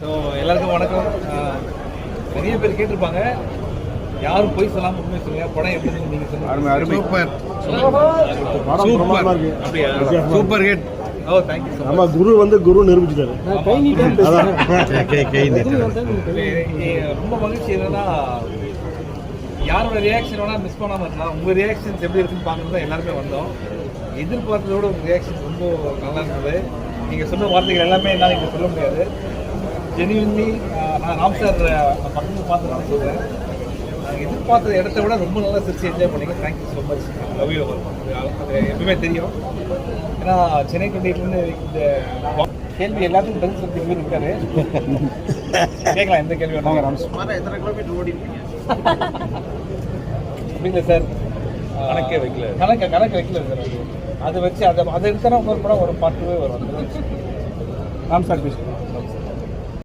So எல்லாருக்கும் வணக்கம். நிறைய பேர் கேட்டிருப்பாங்க. யாரும் போய் சொல்லாம உண்மை சொல்லுங்க. படம் எப்படி நீங்க சொல்லுங்க. சூப்பர் படம் பிரமாதமா இருக்கு. அப்படியா? சூப்பர் ஹிட் ஓ தேங்க்யூ ஸோ நம்ம குரு வந்து குரு நிரூபிச்சிட்டாரு. ரொம்ப மகிழ்ச்சி என்னன்னா யாரோட ரியாக்ஷன் வேணா மிஸ் பண்ணாம இருக்கலாம். உங்க ரியாக்ஷன்ஸ் எப்படி இருக்குன்னு பார்க்கறது தான் எல்லாருமே வந்தோம். எதிர்பார்த்ததோட உங்க ரியாக்ஷன் ரொம்ப நல்லா இருந்தது. நீங்க சொன்ன வார்த்தைகள் எல்லாமே என்னால் இங்கே சொல்ல முடியாது. ஜெனியூன்லி நான் ராம் சார் பக்கத்தில் பார்த்து நான் நாங்கள் எதிர்பார்த்த இடத்த விட ரொம்ப நல்லா சிரிச்சு என்ஜாய் பண்ணீங்க. Thank you so much love you அது எப்பவுமே தெரியும். ஏன்னா சென்னை டுவெண்ட்டிலேருந்து இந்த கேள்வி எல்லாத்துக்கும் பதில் சொல்லிட்டு இருக்காரு. கேட்கலாம் எந்த கேள்வி வேணாலும். எத்தனை கிலோமீட்டர் ஓடி இருப்பீங்க அப்படி இல்லை சார்? கணக்கே வைக்கல. கணக்கு கணக்கு வைக்கல சார் அது. வச்சு அதை அதை எடுத்தனா ஒரு படம் ஒரு பாட்டுவே வரும். ராம் சார் பேசுகிறேன்